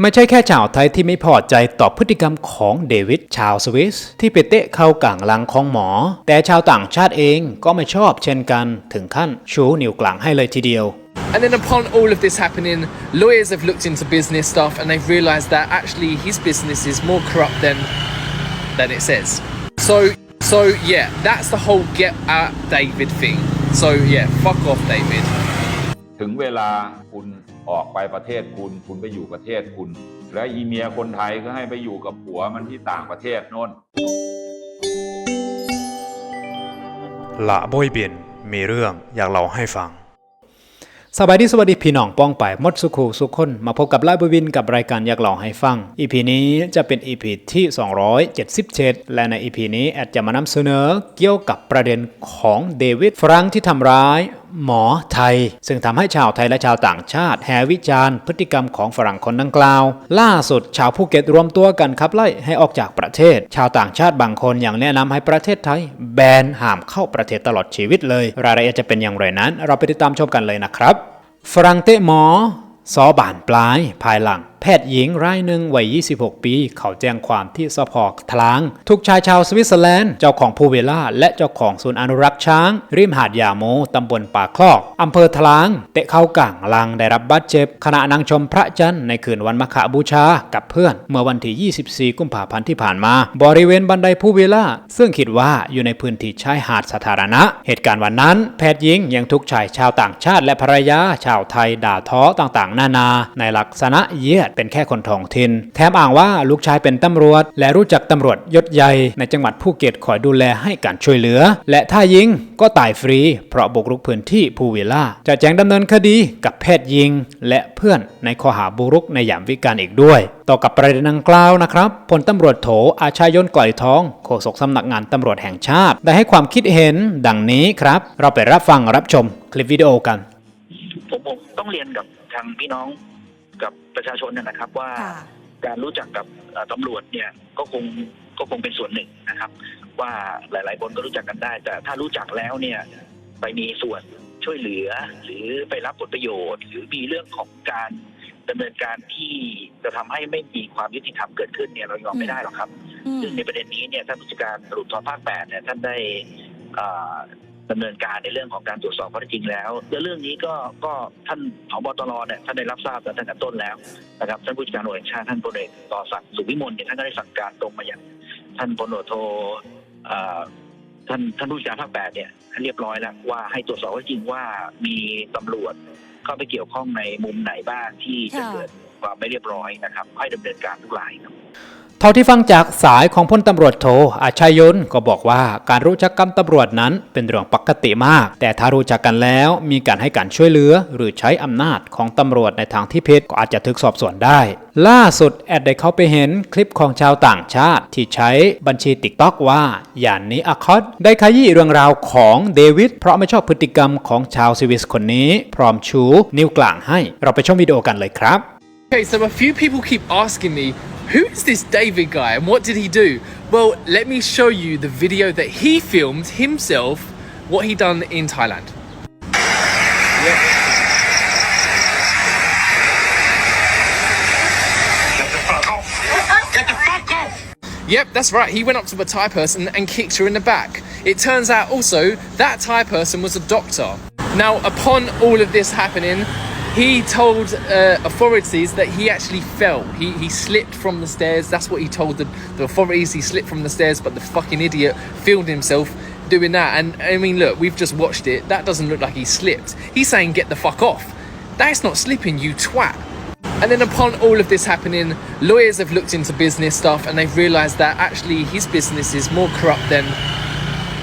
ไม่ใช่แค่ชาวไทยที่ไม่พอใจต่อพฤติกรรมของเดวิดชาวสวิส ที่ไปเตะเข้ากลางหลังของหมอ แต่ชาวต่างชาติเองก็ไม่ชอบเช่นกันถึงขั้นชูนิ้วกลางให้เลยทีเดียว And then upon all of this happening, lawyers have looked into business stuff and they've realised that actually his business is more corrupt than than it says. So so yeah, that's the whole get at David thing. So yeah, fuck off, David. ถึงเวลาคุณ ออกไปประเทศคุณ คุณไปอยู่ประเทศคุณ และอีเมียคนไทยก็ให้ไปอยู่กับผัวมันที่ต่างประเทศโน่นละบอยเบียนมีเรื่องอยากเล่าให้ฟัง สบายดีสวัสดีพี่น้องป้องไปหมดสุขูสุขคน มาพบกับไลบวินกับรายการอยากเล่าให้ฟังอีพีนี้จะเป็นอีพีที่ 277 และในอีพีนี้แอดจะมานำเสนอเกี่ยวกับประเด็นของเดวิดฝรั่งที่ทำร้ายหมอไทย ซึ่งทำให้ชาวไทยและชาวต่างชาติ แห่วิจารณ์พฤติกรรมของฝรั่งคนดังกล่าว ล่าสุดชาวภูเก็ตรวมตัวกันขับไล่ให้ออกจากประเทศ ชาวต่างชาติบางคนยังแนะนำให้ประเทศไทย แบนห้ามเข้าประเทศตลอดชีวิตเลย รายละเอียดจะเป็นอย่างไรนั้น เราไปติดตามชมกันเลยนะครับ ฝรั่งเตะหมอซอบานปลายภายหลัง พทย์หญิงรายหนึ่งวัย 26 ปี เขาแจ้งความที่สพทลาง ถูกชายชาวสวิตเซอร์แลนด์ เจ้าของภูเวล่า และเจ้าของศูนย์อนุรักษ์ช้าง ริมหาดยาโมตำบลป่าคลอกอำเภอทลาง เตะเข้ากลางลังได้รับบาดเจ็บ ขณะนั่งชมพระจันทร์ในคืนวันมะขบูชากับเพื่อน เมื่อวันที่ 24 กุมภาพันธ์ที่ผ่านมา บริเวณบันไดภูเวล่า ซึ่งคิดว่าอยู่ในพื้นที่ชายหาดสาธารณะ เหตุการณ์วันนั้น แพทย์หญิงยังทุกชายชาวต่างชาติและภรรยาชาวไทยด่าท้อต่างๆ นานา ในลักษณะเยียดเป็นแค่คนท้องถิ่นแถมอ้างว่าลูกชายเป็นตำรวจ และรู้จักตำรวจยศใหญ่ในจังหวัดภูเก็ตคอยดูแลให้การช่วยเหลือ และถ้ายิงก็ตายฟรี เพราะบุกรุกพื้นที่ภูวิลล่าจะแจ้งดำเนินคดีกับแพทย์ยิง และเพื่อนในข้อหาบุกรุกในยามวิกาลอีกด้วย ต่อกับประเด็นดังกล่าวนะครับพลตำรวจโถอาชายนก่อยทองโฆษกสำนักงานตำรวจแห่งชาติ ได้ให้ความคิดเห็นดังนี้ครับ เราไปรับฟังรับชมคลิปวิดีโอกันผมผมต้องเรียนกับทางพี่น้อง กับประชาชนนะนะครับว่าค่ะการรู้จักกับเอ่อตำรวจเนี่ยก็คงก็คงเป็นส่วนหนึ่งนะครับ ว่าหลาย ๆ คนก็รู้จักกันได้ แต่ถ้ารู้จักแล้วเนี่ยไปมีส่วนช่วยเหลือ หรือไปรับผลประโยชน์ หรือมีเรื่องของการดำเนินการที่จะทำให้ไม่มีความยุติธรรมเกิดขึ้นเนี่ยเรายอมไม่ได้หรอกครับอืมซึ่งในประเด็นนี้เนี่ยท่านผู้จัดการตำรวจภาคแปดเนี่ยท่านได้ อ่าดำเนินการในเรื่องของการตรวจสอบข้อเท็จจริงแล้วและเรื่องนี้ก็ก็ท่านผบตรเนี่ยท่านได้รับทราบตั้งแต่ต้นแล้วนะครับท่านผู้จัดการตำรวจแห่งชาติท่านพลเอกต่อศักดิ์สุขวิมลเนี่ยท่านก็ได้สั่งการตรงมาอย่างท่านพลตำรวจโทอ่าท่านท่านผู้จัดการภาคแปดเนี่ยท่านเรียบร้อยแล้วว่าให้ตรวจสอบข้อเท็จจริงว่ามีตำรวจเข้าไปเกี่ยวข้องในมุมไหนบ้างที่จะค่ะเกิดความไม่เรียบร้อยนะครับให้ดำเนินการทุกรายครับ เท่าที่ฟังจากสายของพลตำรวจโทอาชายยนก็บอกว่าการรู้จักกับตำรวจนั้นเป็นเรื่องปกติมาก แต่ถ้ารู้จักกันแล้วมีการให้การช่วยเหลือ หรือใช้อำนาจของตำรวจในทางที่ผิดก็อาจจะถึกสอบสวนได้ ล่าสุดแอดได้เข้าไปเห็นคลิปของชาวต่างชาติ ที่ใช้บัญชีติ๊กต็อกว่าย่านนี้อคอดได้ขยี้เรื่องราวของเดวิดเพราะไม่ชอบพฤติกรรมของชาวสวิสคนนี้ พร้อมชูนิ้วกลางให้ เราไปชมวิดีโอกันเลยครับ Okay, so a few people keep asking me, who is this David guy and what did he do? Well, let me show you the video that he filmed himself, what he done in Thailand. Yep. Get the fuck off! Get the fuck off! Yep, that's right. He went up to a Thai person and kicked her in the back. It turns out also that Thai person was a doctor. Now, upon all of this happening, he told uh, authorities that he actually fell. He, he slipped from the stairs. That's what he told the, the authorities. He slipped from the stairs, but the fucking idiot filmed himself doing that. And I mean, look, we've just watched it. That doesn't look like he slipped. He's saying, get the fuck off. That's not slipping, you twat. And then upon all of this happening, lawyers have looked into business stuff and they've realised that actually his business is more corrupt than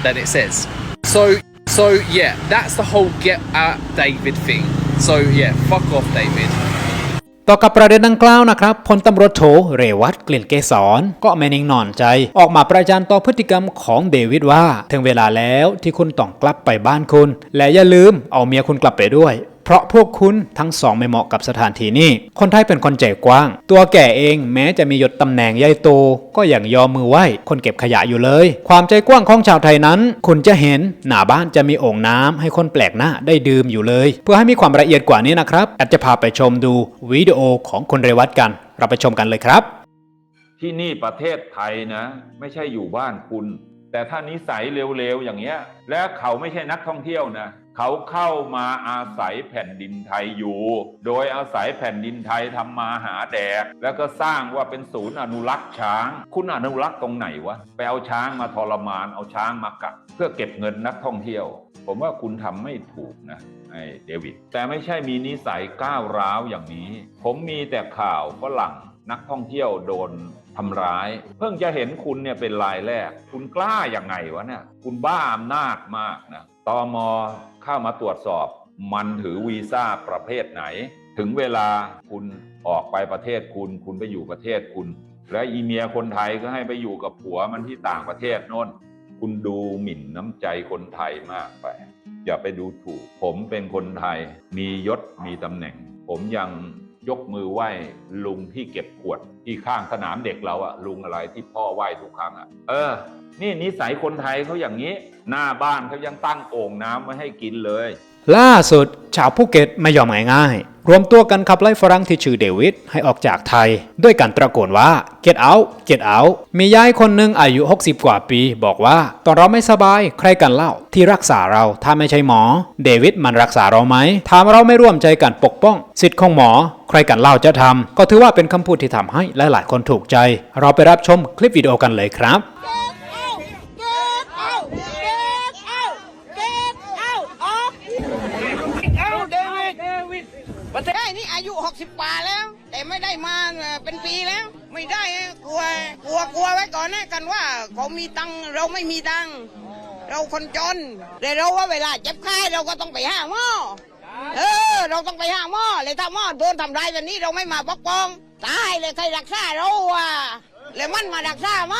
than it says. So so yeah, that's the whole get at David thing. So yeah, fuck off, David. ต่อกับประเด็นดังกล่าวนะครับพลตำรวจโทเรวัตกลิ่นเกษรก็ไม่นิ่งนอนใจ ออกมาประจานต่อพฤติกรรมของเดวิดว่า ถึงเวลาแล้วที่คุณต้องกลับไปบ้านคุณ และอย่าลืมเอาเมียคุณกลับไปด้วย เพราะพวกคุณทั้งสองไม่เหมาะกับสถานที่นี้ คนไทยเป็นคนใจกว้าง ตัวแก่เองแม้จะมียศตำแหน่งใหญ่โต ก็ยังยอมมือไหว้คนเก็บขยะอยู่เลย ความใจกว้างของชาวไทยนั้น คุณจะเห็นหน้าบ้านจะมีโอ่งน้ำให้คนแปลกหน้าได้ดื่มอยู่เลย เพื่อให้มีความละเอียดกว่านี้นะครับแอดจะพาไปชมดูวิดีโอของคุณเรวัตกัน เราไปชมกันเลยครับ ที่นี่ประเทศไทยนะ ไม่ใช่อยู่บ้านคุณ แต่ถ้านิสัยเร็วๆอย่างเงี้ย และเขาไม่ใช่นักท่องเที่ยวนะ เขาเข้ามาอาศัยแผ่นดินไทยอยู่ โดยอาศัยแผ่นดินไทยทำมาหาแดก แล้วก็สร้างว่าเป็นศูนย์อนุรักษ์ช้าง คุณอนุรักษ์ตรงไหนวะ ไปเอาช้างมาทรมาน เอาช้างมากัดเพื่อเก็บเงินนักท่องเที่ยว ผมว่าคุณทำไม่ถูกนะไอ้เดวิด แต่ไม่ใช่มีนิสัยก้าวร้าวอย่างนี้ ผมมีแต่ข่าวฝรั่งนักท่องเที่ยวโดนทำร้าย เพิ่งจะเห็นคุณเนี่ยเป็นรายแรก คุณกล้าอย่างไงวะเนี่ย คุณบ้าอำนาจมากนะตอม เข้ามาตรวจสอบ มันถือวีซ่าประเภทไหน ถึงเวลาคุณออกไปประเทศคุณ คุณไปอยู่ประเทศคุณ และอีเมียคนไทยก็ให้ไปอยู่กับผัวมันที่ต่างประเทศโน่น คุณดูหมิ่นน้ำใจคนไทยมากไป อย่าไปดูถูก ผมเป็นคนไทย มียศมีตำแหน่ง ผมยัง ยกมือไหว้ลุงที่เก็บขวด ที่ข้างสนามเด็กเราอะลุงอะไรที่พ่อไหว้ทุกครั้งอะเออ นี่นิสัยคนไทยเขาอย่างนี้ หน้าบ้านเขายังตั้งโอ่งน้ำไว้ให้กินเลย ล่าสุด ชาวภูเก็ตไม่ยอมง่ายๆ รวมตัวกันขับไล่ฝรั่งที่ชื่อเดวิดให้ออกจากไทย ด้วยการตะโกนว่า get out get out มียายคนหนึ่งอายุ 60 กว่าปี บอกว่า ตอนเราไม่สบายใครกันเล่าที่รักษาเราถ้าไม่ใช่หมอ เดวิดมันรักษาเราไหมถามเราไม่ร่วมใจกันปกป้อง สิทธิ์ของหมอ ใครกันเล่าจะทำก็ถือว่าเป็นคำพูดที่ทำให้หลายๆคนถูกใจ เราไปรับชมคลิปวิดีโอกันเลยครับ Get out! Get out! Get out! Off! เอาเดวิด เดวิด ไอ้นี่อายุ 60กว่าแล้ว แต่ไม่ได้มาเอ่อเป็นปีแล้ว ไม่ได้นะกลัวกลัวกลัวไว้ก่อนนะกันว่าเขามีตังค์เราไม่มีตังค์เราคนจนแต่เราว่าเวลาเจ็บไข้เราก็ต้องไปห้าหม้อเออ เราต้องไปห้าหม้อเลยถ้าหม้อโดนทำร้ายแบบนี้เราไม่มาปกป้องตายเลยใครรักษาเราอะแล้วมันมารักษาไหม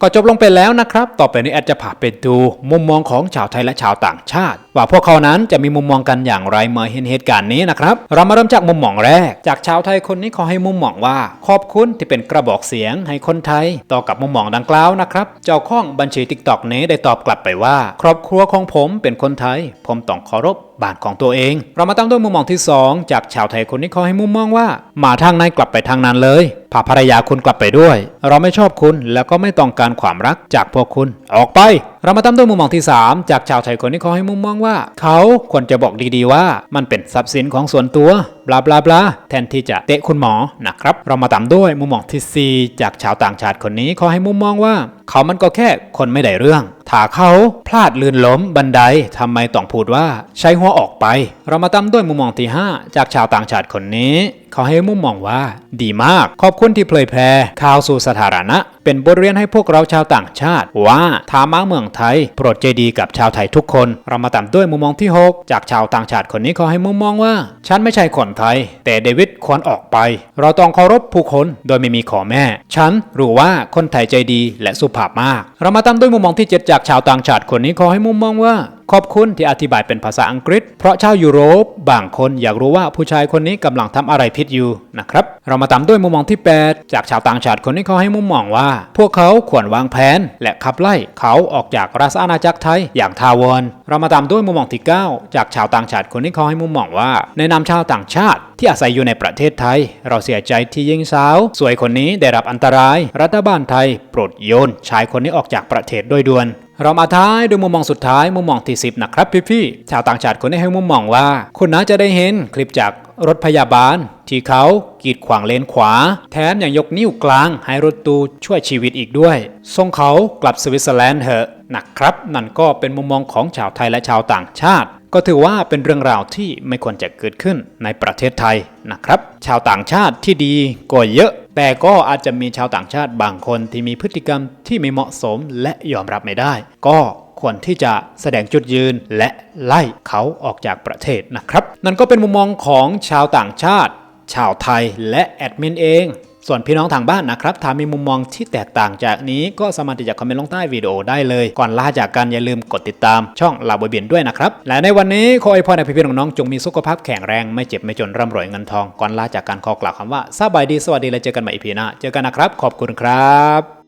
ก็จบลงไปแล้วนะครับ ต่อไปนี้แอดจะพาไปดูมุมมองของชาวไทยและชาวต่างชาติ ว่าพวกเขานั้นจะมีมุมมองกันอย่างไรเมื่อเห็นเหตุการณ์นี้นะครับ เรามาเริ่มจากมุมมองแรก จากชาวไทยคนนี้เขาให้มุมมองว่า ขอบคุณที่เป็นกระบอกเสียงให้คนไทย ต่อกับมุมมองดังกล่าวนะครับ เจ้าข้องบัญชีทิกตอกนี้ได้ตอบกลับไปว่า ครอบครัวของผมเป็นคนไทย ผมต้องเคารพบ้านของตัวเอง เรามาตามด้วยมุมมองที่ 2 จากชาวไทยคนนี้เขาให้มุมมองว่ามาทางไหนกลับไปทางนั้นเลยพาภรรยาคุณกลับไปด้วย เราไม่ชอบคุณแล้วก็ไม่ต้องการความรักจากพวกคุณ ออกไป เรามาตามด้วยมุมมองที่ 3 จากชาวไทยคนที่เขาให้มุมมองว่า เขาควรจะบอกดีๆว่ามันเป็นทรัพย์สินของส่วนตัวบลาบลาบลาแทนที่จะเตะคุณหมอนะครับ เรามาตามด้วยมุมมองที่ 4 จากชาวต่างชาติคนนี้เขาให้มุมมองว่า เขามันก็แค่คนไม่ได้เรื่อง ถ้าเขาพลาดลื่นล้มบันไดทำไมต้องพูดว่าใช้หัวออกไป เรามาตามด้วยมุมมองที่ 5 จากชาวต่างชาติคนนี้ เขาให้มุมมองว่า ดีมาก ขอบคุณที่เผยแพร่ข่าวสู่สาธารณะเป็นบทเรียนให้พวกเราชาวต่างชาติ ว่าถ้ามาเมืองไทย โปรดใจดีกับชาวไทยทุกคน เรามาตามด้วยมุมมองที่ 6 จากชาวต่างชาติคนนี้เขาให้มุมมองว่า ฉันไม่ใช่คนไทย แต่เดวิดควรออกไป เราต้องเคารพผู้คนโดยไม่มีขอแม่ ฉันรู้ว่าคนไทยใจดีและสุภาพมาก เรามาตามด้วยมุมมองที่7จากชาวต่างชาติคนนี้ขอให้มุมมองว่า ขอบคุณที่อธิบายเป็นภาษาอังกฤษ เพราะชาวยุโรปบางคนอยากรู้ว่าผู้ชายคนนี้กำลังทำอะไรผิดอยู่นะครับ เรามาตามด้วยมุมมองที่ 8 จากชาวต่างชาติคนนี้เขาให้มุมมองว่า พวกเขาควรวางแผน และขับไล่เขาออกจากราชอาณาจักรไทยอย่างทาวร เรามาตามด้วยมุมมองที่ 9 จากชาวต่างชาติคนนี้เขาให้มุมมองว่า ในนามชาวต่างชาติที่อาศัยอยู่ในประเทศไทย เราเสียใจที่หญิงสาว สวยคนนี้ได้รับอันตราย รัฐบาลไทย โปรดโยนชายคนนี้ออกจากประเทศโดยด่วน เรามาท้ายด้วยมุมมองสุดท้ายมุมมองที่ 10 นะครับพี่ๆชาวต่างชาติคนนี้ให้มุมมองว่า คุณน่าจะได้เห็นคลิปจากรถพยาบาล ที่เขากีดขวางเลนขวา แถมยังยกนิ้วกลางให้รถตู้ช่วยชีวิตอีกด้วยส่งเขากลับสวิตเซอร์แลนด์เถอะนะครับ นั่นก็เป็นมุมมองของชาวไทยและชาวต่างชาติ ก็ถือว่าเป็นเรื่องราวที่ไม่ควรจะเกิดขึ้นในประเทศไทยนะครับ ชาวต่างชาติที่ดีก็เยอะ แต่ก็อาจจะมีชาวต่างชาติบางคนที่มีพฤติกรรมที่ไม่เหมาะสมและยอมรับไม่ได้ ก็ควรที่จะแสดงจุดยืนและไล่เขาออกจากประเทศนะครับ นั่นก็เป็นมุมมองของชาวต่างชาติ ชาวไทยและแอดมินเอง ส่วนพี่น้องทางบ้านนะครับถ้ามีมุมมองที่แตกต่างจากนี้ก็สามารถที่จะคอมเมนต์ลงใต้วิดีโอได้เลย ก่อนลาจากกันอย่าลืมกดติดตามช่องลาบวยเบียนด้วยนะครับ และในวันนี้ขออวยพรให้พี่ๆน้องๆจงมีสุขภาพแข็งแรงไม่เจ็บไม่จนร่ำรวยเงินทองก่อนลาจากกันขอกล่าวคำว่าสบายดีสวัสดีและเจอกันใหม่อีพีหน้าเจอกันนะครับ ขอบคุณครับ